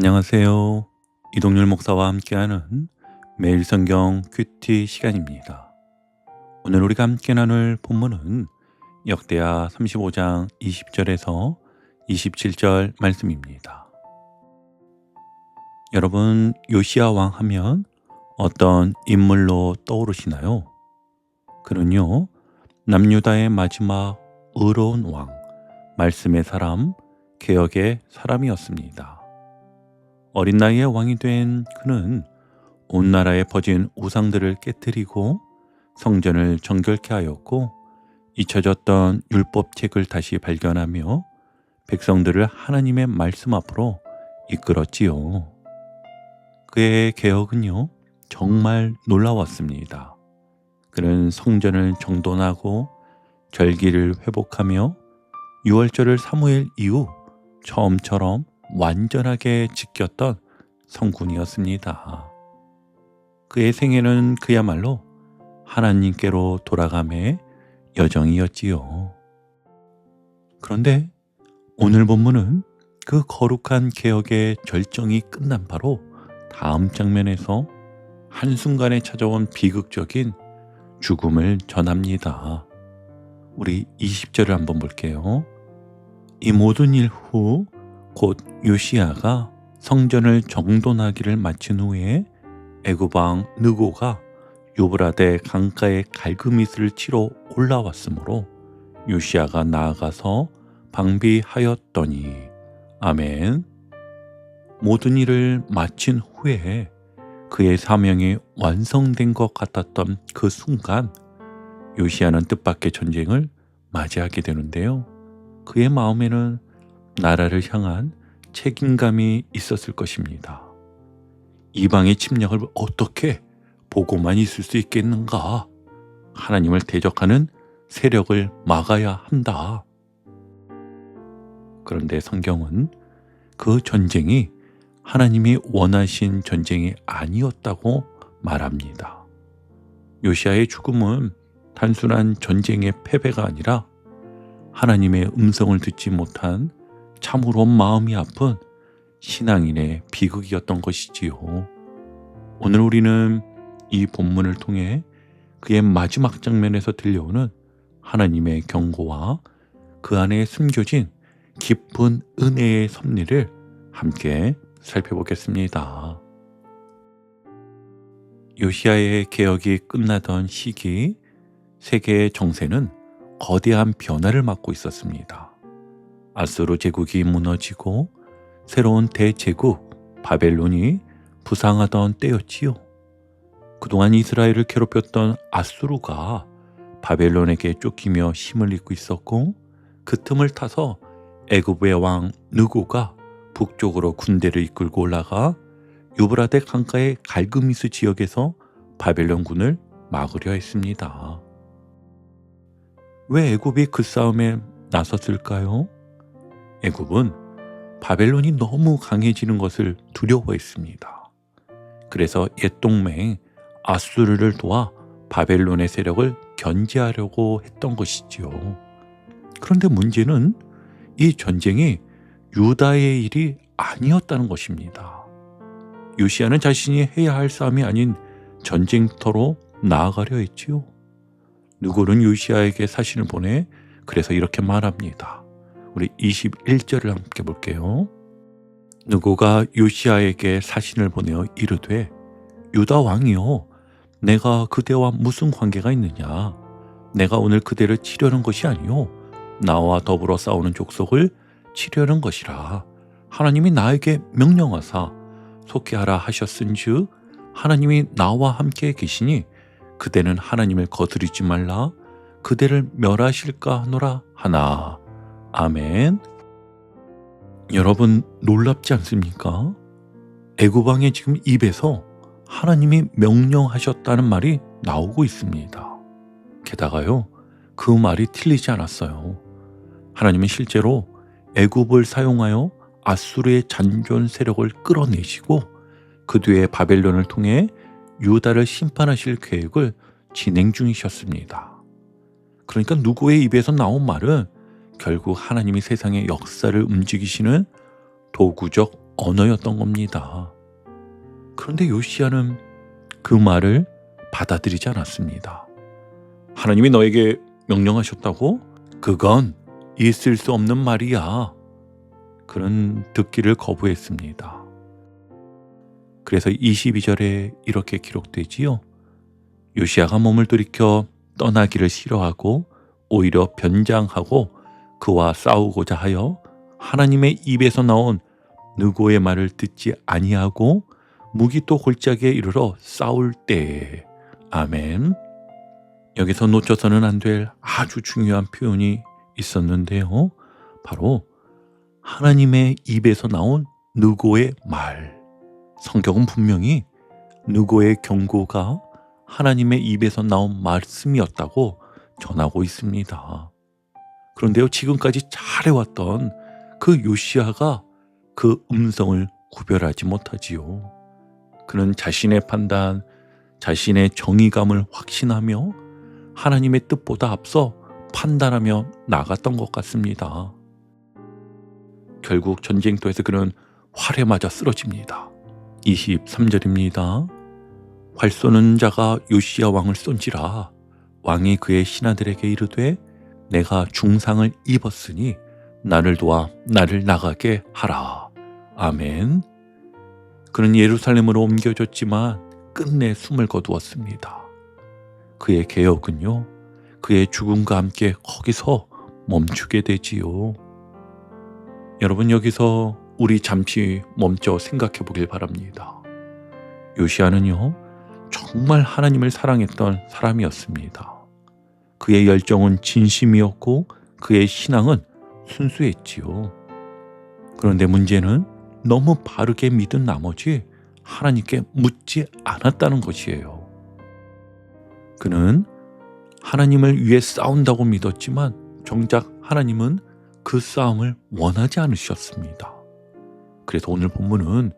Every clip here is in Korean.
안녕하세요. 이동률 목사와 함께하는 매일 성경 큐티 시간입니다. 오늘 우리가 함께 나눌 본문은 역대하 35장 20절에서 27절 말씀입니다. 여러분, 요시아 왕 하면 어떤 인물로 떠오르시나요? 그는요, 남유다의 마지막 의로운 왕, 말씀의 사람, 개혁의 사람이었습니다. 어린 나이에 왕이 된 그는 온 나라에 퍼진 우상들을 깨뜨리고 성전을 정결케 하였고 잊혀졌던 율법책을 다시 발견하며 백성들을 하나님의 말씀 앞으로 이끌었지요. 그의 개혁은요, 정말 놀라웠습니다. 그는 성전을 정돈하고 절기를 회복하며 6월절을 사무엘 이후 처음처럼 완전하게 지켰던 성군이었습니다. 그의 생애는 그야말로 하나님께로 돌아감의 여정이었지요. 그런데 오늘 본문은 그 거룩한 개혁의 절정이 끝난 바로 다음 장면에서 한순간에 찾아온 비극적인 죽음을 전합니다. 우리 20절을 한번 볼게요. 이 모든 일 후 곧 요시아가 성전을 정돈하기를 마친 후에 애굽왕 느고가 유브라데 강가에 갈그미스를 치러 올라왔으므로 요시아가 나아가서 방비하였더니 아멘 모든 일을 마친 후에 그의 사명이 완성된 것 같았던 그 순간 요시아는 뜻밖의 전쟁을 맞이하게 되는데요. 그의 마음에는 나라를 향한 책임감이 있었을 것입니다. 이방의 침략을 어떻게 보고만 있을 수 있겠는가? 하나님을 대적하는 세력을 막아야 한다. 그런데 성경은 그 전쟁이 하나님이 원하신 전쟁이 아니었다고 말합니다. 요시아의 죽음은 단순한 전쟁의 패배가 아니라 하나님의 음성을 듣지 못한 참으로 마음이 아픈 신앙인의 비극이었던 것이지요. 오늘 우리는 이 본문을 통해 그의 마지막 장면에서 들려오는 하나님의 경고와 그 안에 숨겨진 깊은 은혜의 섭리를 함께 살펴보겠습니다. 요시아의 개혁이 끝나던 시기 세계의 정세는 거대한 변화를 맞고 있었습니다. 아스로 제국이 무너지고 새로운 대제국 바벨론이 부상하던 때였지요. 그동안 이스라엘을 괴롭혔던 아수르가 바벨론에게 쫓기며 힘을 잃고 있었고 그 틈을 타서 애굽의 왕 느고가 북쪽으로 군대를 이끌고 올라가 유브라데 강가의 갈그미스 지역에서 바벨론군을 막으려 했습니다. 왜 애굽이 그 싸움에 나섰을까요? 애굽은 바벨론이 너무 강해지는 것을 두려워했습니다. 그래서 옛 동맹 아수르를 도와 바벨론의 세력을 견제하려고 했던 것이지요. 그런데 문제는 이 전쟁이 유다의 일이 아니었다는 것입니다. 요시아는 자신이 해야 할 싸움이 아닌 전쟁터로 나아가려 했지요. 누구는 요시아에게 사신을 보내 그래서 이렇게 말합니다. 우리 21절을 함께 볼게요. 누구가 요시아에게 사신을 보내어 이르되 유다 왕이요 내가 그대와 무슨 관계가 있느냐? 내가 오늘 그대를 치려는 것이 아니요 나와 더불어 싸우는 족속을 치려는 것이라. 하나님이 나에게 명령하사 속히 하라 하셨은즉 하나님이 나와 함께 계시니 그대는 하나님을 거스르지 말라. 그대를 멸하실까 하노라 하나 아멘 여러분 놀랍지 않습니까? 애굽왕의 지금 입에서 하나님이 명령하셨다는 말이 나오고 있습니다. 게다가요 그 말이 틀리지 않았어요. 하나님은 실제로 애굽을 사용하여 아수르의 잔존 세력을 끌어내시고 그 뒤에 바벨론을 통해 유다를 심판하실 계획을 진행 중이셨습니다. 그러니까 누구의 입에서 나온 말은 결국 하나님이 세상의 역사를 움직이시는 도구적 언어였던 겁니다. 그런데 요시아는 그 말을 받아들이지 않았습니다. 하나님이 너에게 명령하셨다고? 그건 있을 수 없는 말이야. 그는 듣기를 거부했습니다. 그래서 22절에 이렇게 기록되지요. 요시아가 몸을 돌이켜 떠나기를 싫어하고 오히려 변장하고 그와 싸우고자 하여 하나님의 입에서 나온 느고의 말을 듣지 아니하고 무기또 골짜기에 이르러 싸울 때에 아멘. 여기서 놓쳐서는 안 될 아주 중요한 표현이 있었는데요. 바로 하나님의 입에서 나온 느고의 말. 성경은 분명히 느고의 경고가 하나님의 입에서 나온 말씀이었다고 전하고 있습니다. 그런데요, 지금까지 잘해왔던 그 요시아가 그 음성을 구별하지 못하지요. 그는 자신의 판단, 자신의 정의감을 확신하며 하나님의 뜻보다 앞서 판단하며 나갔던 것 같습니다. 결국 전쟁터에서 그는 활에 맞아 쓰러집니다. 23절입니다. 활 쏘는 자가 요시야 왕을 쏜지라 왕이 그의 신하들에게 이르되 내가 중상을 입었으니 나를 도와 나를 나가게 하라. 아멘. 그는 예루살렘으로 옮겨졌지만 끝내 숨을 거두었습니다. 그의 개혁은요, 그의 죽음과 함께 거기서 멈추게 되지요. 여러분 여기서 우리 잠시 멈춰 생각해 보길 바랍니다. 요시아는요, 정말 하나님을 사랑했던 사람이었습니다. 그의 열정은 진심이었고 그의 신앙은 순수했지요. 그런데 문제는 너무 바르게 믿은 나머지 하나님께 묻지 않았다는 것이에요. 그는 하나님을 위해 싸운다고 믿었지만 정작 하나님은 그 싸움을 원하지 않으셨습니다. 그래서 오늘 본문은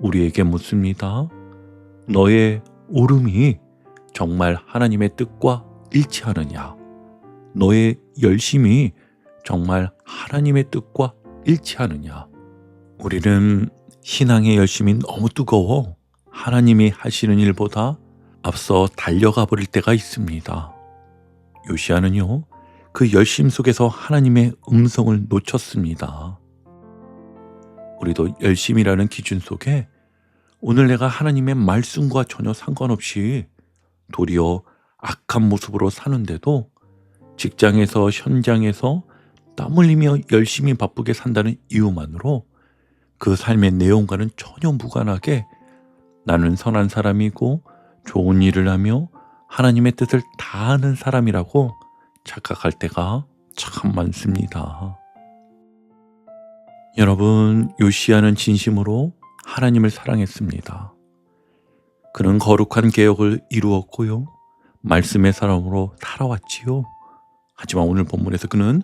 우리에게 묻습니다. 너의 오름이 정말 하나님의 뜻과 일치하느냐? 너의 열심이 정말 하나님의 뜻과 일치하느냐? 우리는 신앙의 열심이 너무 뜨거워 하나님이 하시는 일보다 앞서 달려가 버릴 때가 있습니다. 요시아는요, 그 열심 속에서 하나님의 음성을 놓쳤습니다. 우리도 열심이라는 기준 속에 오늘 내가 하나님의 말씀과 전혀 상관없이 도리어 악한 모습으로 사는데도 직장에서 현장에서 땀 흘리며 열심히 바쁘게 산다는 이유만으로 그 삶의 내용과는 전혀 무관하게 나는 선한 사람이고 좋은 일을 하며 하나님의 뜻을 다 아는 사람이라고 착각할 때가 참 많습니다. 여러분, 요시아는 진심으로 하나님을 사랑했습니다. 그는 거룩한 개혁을 이루었고요. 말씀의 사람으로 살아왔지요. 하지만 오늘 본문에서 그는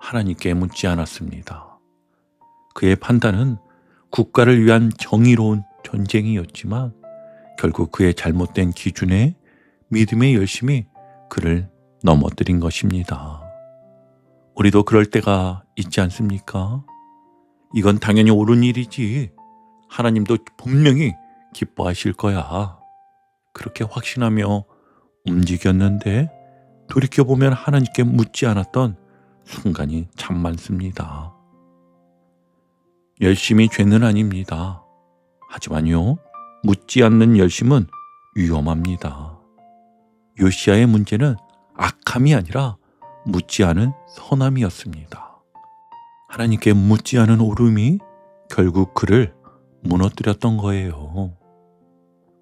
하나님께 묻지 않았습니다. 그의 판단은 국가를 위한 정의로운 전쟁이었지만 결국 그의 잘못된 기준에 믿음의 열심이 그를 넘어뜨린 것입니다. 우리도 그럴 때가 있지 않습니까? 이건 당연히 옳은 일이지. 하나님도 분명히 기뻐하실 거야. 그렇게 확신하며 움직였는데 돌이켜보면 하나님께 묻지 않았던 순간이 참 많습니다. 열심히 죄는 아닙니다. 하지만요, 묻지 않는 열심은 위험합니다. 요시아의 문제는 악함이 아니라 묻지 않은 선함이었습니다. 하나님께 묻지 않은 오름이 결국 그를 무너뜨렸던 거예요.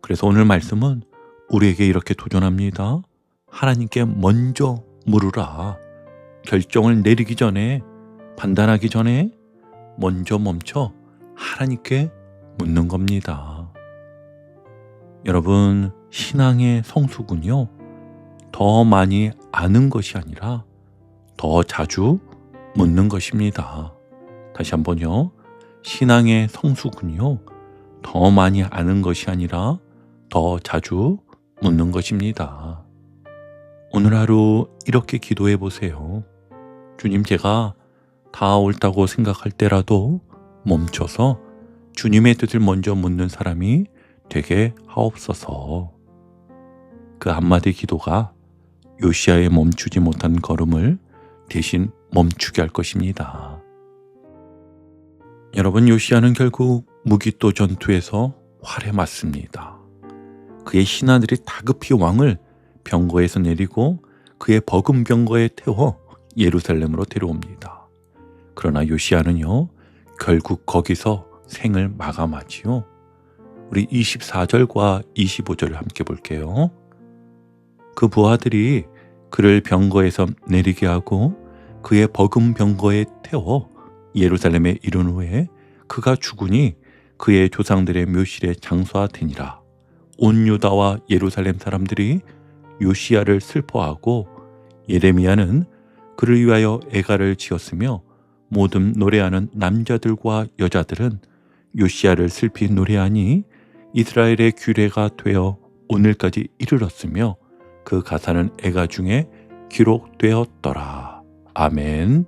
그래서 오늘 말씀은 우리에게 이렇게 도전합니다. 하나님께 먼저 물으라. 결정을 내리기 전에, 판단하기 전에 먼저 멈춰 하나님께 묻는 겁니다. 여러분, 신앙의 성수군요. 더 많이 아는 것이 아니라 더 자주 묻는 것입니다. 다시 한번요. 신앙의 성수군요. 더 많이 아는 것이 아니라 더 자주 묻는 것입니다. 오늘 하루 이렇게 기도해 보세요. 주님, 제가 다 옳다고 생각할 때라도 멈춰서 주님의 뜻을 먼저 묻는 사람이 되게 하옵소서. 그 한마디 기도가 요시아의 멈추지 못한 걸음을 대신 멈추게 할 것입니다. 여러분 요시아는 결국 무기또 전투에서 활에 맞습니다. 그의 신하들이 다급히 왕을 병거에서 내리고 그의 버금 병거에 태워 예루살렘으로 데려옵니다. 그러나 요시아는요 결국 거기서 생을 마감하지요. 우리 24절과 25절을 함께 볼게요. 그 부하들이 그를 병거에서 내리게 하고 그의 버금 병거에 태워 예루살렘에 이른 후에 그가 죽으니 그의 조상들의 묘실에 장수하되니라. 온 유다와 예루살렘 사람들이 요시야를 슬퍼하고 예레미야는 그를 위하여 애가를 지었으며 모든 노래하는 남자들과 여자들은 요시야를 슬피 노래하니 이스라엘의 규례가 되어 오늘까지 이르렀으며 그 가사는 애가 중에 기록되었더라. 아멘.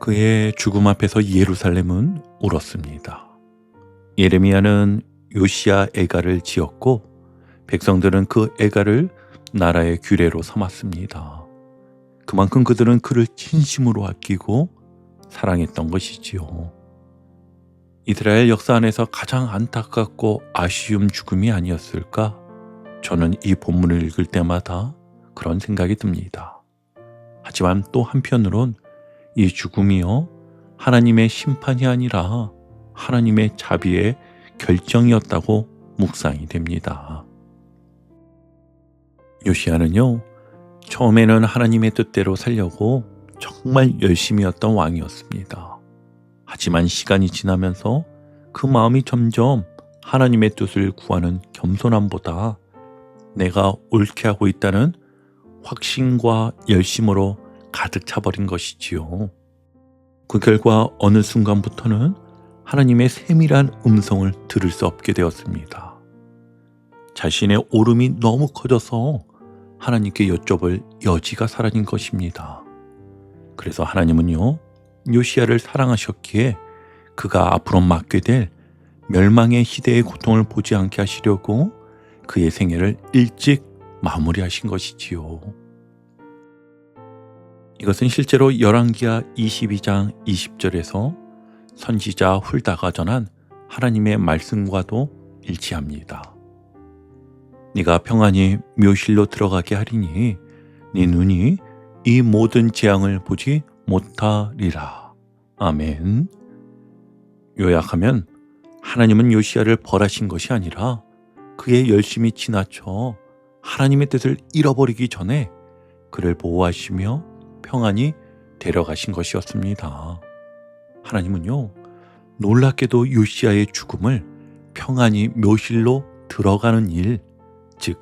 그의 죽음 앞에서 예루살렘은 울었습니다. 예레미야는 요시야 애가를 지었고 백성들은 그 애가를 나라의 규례로 삼았습니다. 그만큼 그들은 그를 진심으로 아끼고 사랑했던 것이지요. 이스라엘 역사 안에서 가장 안타깝고 아쉬운 죽음이 아니었을까? 저는 이 본문을 읽을 때마다 그런 생각이 듭니다. 하지만 또 한편으론 이 죽음이요 하나님의 심판이 아니라 하나님의 자비의 결정이었다고 묵상이 됩니다. 요시아는요 처음에는 하나님의 뜻대로 살려고 정말 열심히였던 왕이었습니다. 하지만 시간이 지나면서 그 마음이 점점 하나님의 뜻을 구하는 겸손함보다 내가 옳게 하고 있다는 확신과 열심으로 가득 차버린 것이지요. 그 결과 어느 순간부터는 하나님의 세밀한 음성을 들을 수 없게 되었습니다. 자신의 오름이 너무 커져서 하나님께 여쭤볼 여지가 사라진 것입니다. 그래서 하나님은요, 요시아를 사랑하셨기에 그가 앞으로 맡게 될 멸망의 시대의 고통을 보지 않게 하시려고 그의 생애를 일찍 마무리하신 것이지요. 이것은 실제로 열왕기하 22장 20절에서 선지자 훌다가 전한 하나님의 말씀과도 일치합니다. 네가 평안히 묘실로 들어가게 하리니 네 눈이 이 모든 재앙을 보지 못하리라. 아멘. 요약하면 하나님은 요시아를 벌하신 것이 아니라 그의 열심히 지나쳐 하나님의 뜻을 잃어버리기 전에 그를 보호하시며 평안히 데려가신 것이었습니다. 하나님은요, 놀랍게도 요시아의 죽음을 평안히 묘실로 들어가는 일, 즉,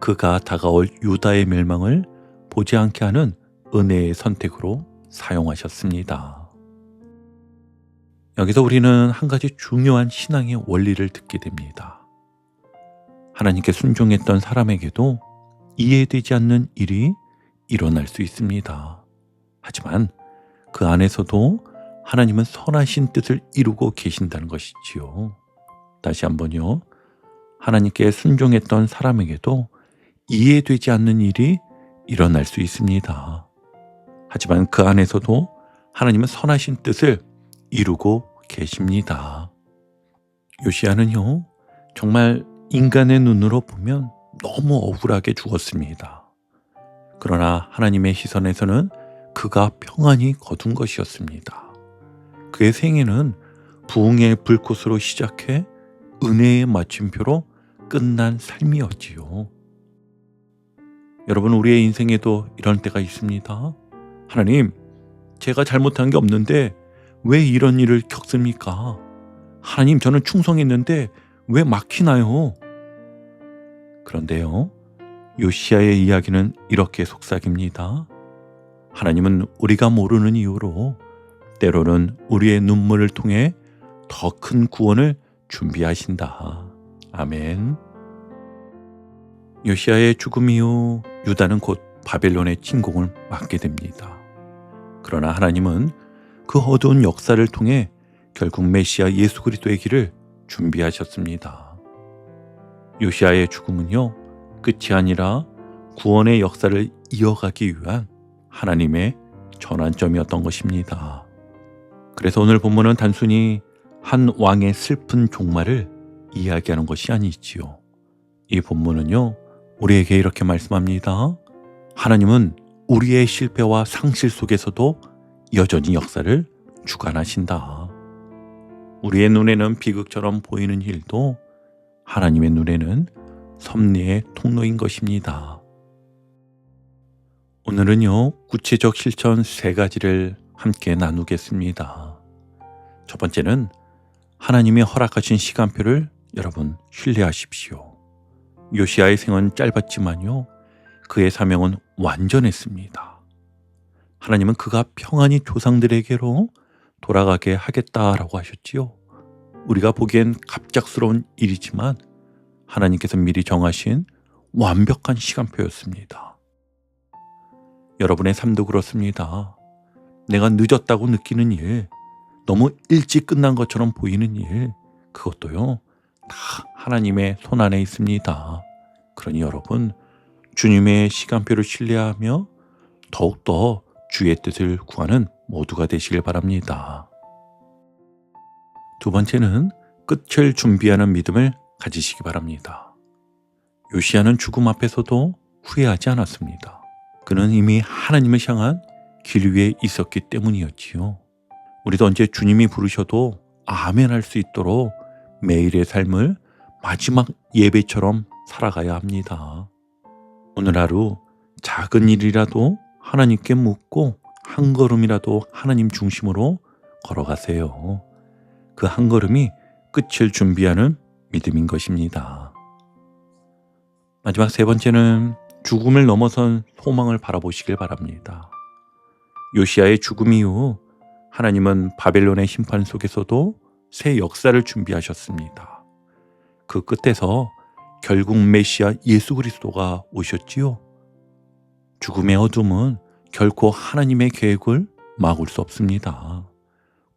그가 다가올 유다의 멸망을 보지 않게 하는 은혜의 선택으로 사용하셨습니다. 여기서 우리는 한 가지 중요한 신앙의 원리를 듣게 됩니다. 하나님께 순종했던 사람에게도 이해되지 않는 일이 일어날 수 있습니다. 하지만 그 안에서도 하나님은 선하신 뜻을 이루고 계신다는 것이지요. 다시 한번요. 하나님께 순종했던 사람에게도 이해되지 않는 일이 일어날 수 있습니다. 하지만 그 안에서도 하나님은 선하신 뜻을 이루고 계십니다. 요시아는요, 정말 인간의 눈으로 보면 너무 억울하게 죽었습니다. 그러나 하나님의 시선에서는 그가 평안히 거둔 것이었습니다. 그의 생애는 부흥의 불꽃으로 시작해 은혜의 마침표로 끝난 삶이었지요. 여러분, 우리의 인생에도 이런 때가 있습니다. 하나님, 제가 잘못한 게 없는데 왜 이런 일을 겪습니까? 하나님, 저는 충성했는데 왜 막히나요? 그런데요, 요시아의 이야기는 이렇게 속삭입니다. 하나님은 우리가 모르는 이유로 때로는 우리의 눈물을 통해 더 큰 구원을 준비하신다. 아멘. 요시아의 죽음 이후 유다는 곧 바벨론의 침공을 맞게 됩니다. 그러나 하나님은 그 어두운 역사를 통해 결국 메시아 예수 그리스도의 길을 준비하셨습니다. 요시아의 죽음은요, 끝이 아니라 구원의 역사를 이어가기 위한 하나님의 전환점이었던 것입니다. 그래서 오늘 본문은 단순히 한 왕의 슬픈 종말을 이야기하는 것이 아니지요. 이 본문은요, 우리에게 이렇게 말씀합니다. 하나님은 우리의 실패와 상실 속에서도 여전히 역사를 주관하신다. 우리의 눈에는 비극처럼 보이는 일도 하나님의 눈에는 섭리의 통로인 것입니다. 오늘은요, 구체적 실천 세 가지를 함께 나누겠습니다. 첫 번째는 하나님이 허락하신 시간표를 여러분 신뢰하십시오. 요시아의 생은 짧았지만요, 그의 사명은 완전했습니다. 하나님은 그가 평안히 조상들에게로 돌아가게 하겠다라고 하셨지요. 우리가 보기엔 갑작스러운 일이지만 하나님께서 미리 정하신 완벽한 시간표였습니다. 여러분의 삶도 그렇습니다. 내가 늦었다고 느끼는 일, 너무 일찍 끝난 것처럼 보이는 일, 그것도요, 다 하나님의 손 안에 있습니다. 그러니 여러분, 주님의 시간표를 신뢰하며 더욱더 주의 뜻을 구하는 모두가 되시길 바랍니다. 두 번째는 끝을 준비하는 믿음을 가지시기 바랍니다. 요시아는 죽음 앞에서도 후회하지 않았습니다. 그는 이미 하나님을 향한 길 위에 있었기 때문이었지요. 우리도 언제 주님이 부르셔도 아멘 할 수 있도록 매일의 삶을 마지막 예배처럼 살아가야 합니다. 오늘 하루 작은 일이라도 하나님께 묻고 한 걸음이라도 하나님 중심으로 걸어가세요. 그 한 걸음이 끝을 준비하는 믿음인 것입니다. 마지막 세 번째는 죽음을 넘어선 소망을 바라보시길 바랍니다. 요시아의 죽음 이후 하나님은 바벨론의 심판 속에서도 새 역사를 준비하셨습니다. 그 끝에서 결국 메시아 예수 그리스도가 오셨지요. 죽음의 어둠은 결코 하나님의 계획을 막을 수 없습니다.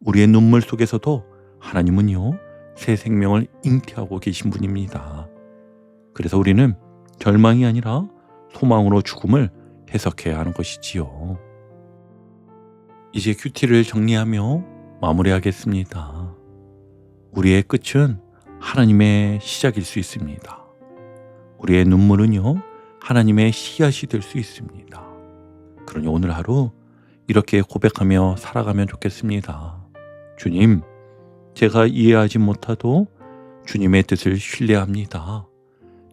우리의 눈물 속에서도 하나님은요, 새 생명을 잉태하고 계신 분입니다. 그래서 우리는 절망이 아니라 소망으로 죽음을 해석해야 하는 것이지요. 이제 큐티를 정리하며 마무리하겠습니다. 우리의 끝은 하나님의 시작일 수 있습니다. 우리의 눈물은요, 하나님의 씨앗이 될 수 있습니다. 그러니 오늘 하루 이렇게 고백하며 살아가면 좋겠습니다. 주님, 제가 이해하지 못하도 주님의 뜻을 신뢰합니다.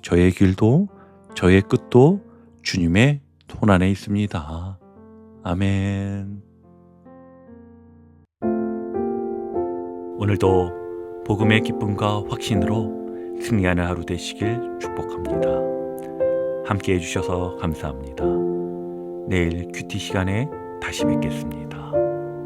저의 길도 저의 끝도 주님의 손 안에 있습니다. 아멘. 오늘도 복음의 기쁨과 확신으로 승리하는 하루 되시길 축복합니다. 함께 해주셔서 감사합니다. 내일 큐티 시간에 다시 뵙겠습니다.